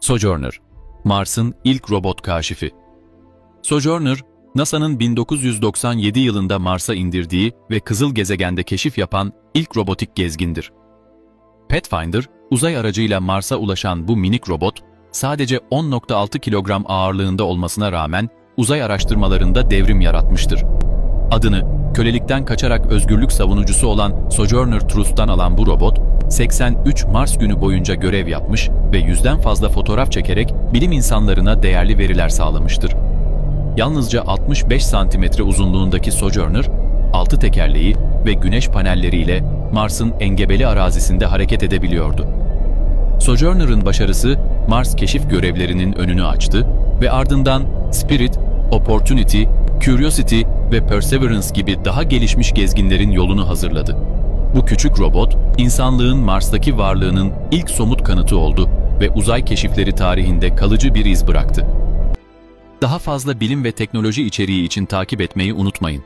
Sojourner, Mars'ın ilk robot kaşifi. Sojourner, NASA'nın 1997 yılında Mars'a indirdiği ve kızıl gezegende keşif yapan ilk robotik gezgindir. Pathfinder, uzay aracıyla Mars'a ulaşan bu minik robot, sadece 10.6 kilogram ağırlığında olmasına rağmen uzay araştırmalarında devrim yaratmıştır. Adını kölelikten kaçarak özgürlük savunucusu olan Sojourner Truth'tan alan bu robot, 83 Mars günü boyunca görev yapmış ve yüzden fazla fotoğraf çekerek bilim insanlarına değerli veriler sağlamıştır. Yalnızca 65 santimetre uzunluğundaki Sojourner, altı tekerleği ve güneş panelleriyle Mars'ın engebeli arazisinde hareket edebiliyordu. Sojourner'ın başarısı Mars keşif görevlerinin önünü açtı ve ardından Spirit, Opportunity, Curiosity ve Perseverance gibi daha gelişmiş gezginlerin yolunu hazırladı. Bu küçük robot, insanlığın Mars'taki varlığının ilk somut kanıtı oldu ve uzay keşifleri tarihinde kalıcı bir iz bıraktı. Daha fazla bilim ve teknoloji içeriği için takip etmeyi unutmayın.